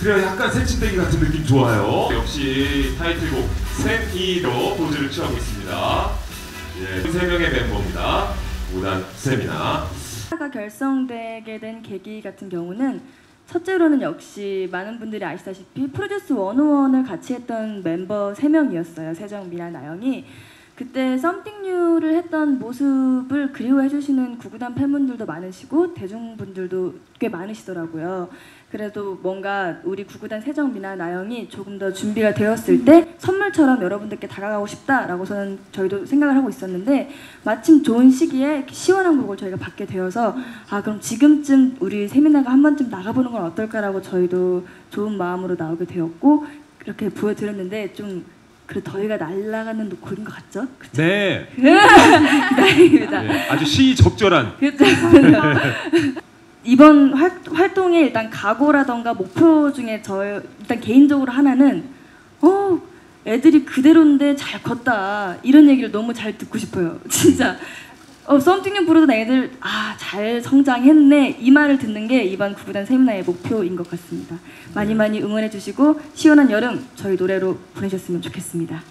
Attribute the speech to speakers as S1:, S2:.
S1: 그래요 약간 새침대기 같은 느낌 좋아요 역시 타이틀곡 샘이로 포즈를 취하고 있습니다 예, 세 명의 멤버입니다 무단 세미나
S2: 가 결성되게 된 계기 같은 경우는 첫째로는 역시 많은 분들이 아시다시피 프로듀스 101을 같이 했던 멤버 3명이었어요. 세정, 미나, 나영이. 그때 썸띵 뉴를 했던 모습을 그리워해 주시는 구구단 팬분들도 많으시고 대중분들도 꽤 많으시더라고요. 그래도 뭔가 우리 구구단 세정, 미나, 나영이 조금 더 준비가 되었을 때 선물처럼 여러분들께 다가가고 싶다라고 저는 저희도 생각을 하고 있었는데 마침 좋은 시기에 이렇게 시원한 곡을 저희가 받게 되어서 아 그럼 지금쯤 우리 세미나가 한 번쯤 나가보는 건 어떨까라고 저희도 좋은 마음으로 나오게 되었고 그렇게 보여드렸는데 좀 그 더위가 날아가는 곡인 것 같죠? 그쵸?
S3: 네.
S2: 다행입니다.
S3: 네, 아주 시적절한
S2: 그렇죠. 이번 활, 활동의 일단 각오라던가 목표 중에 저 일단 개인적으로 하나는 어 애들이 그대로인데 잘 컸다 이런 얘기를 너무 잘 듣고 싶어요 진짜 어 썸띵님 부르던 애들 아 잘 성장했네. 이 말을 듣는 게 이번 구구단 세미나의 목표인 것 같습니다. 많이 많이 응원해 주시고 시원한 여름 저희 노래로 보내셨으면 좋겠습니다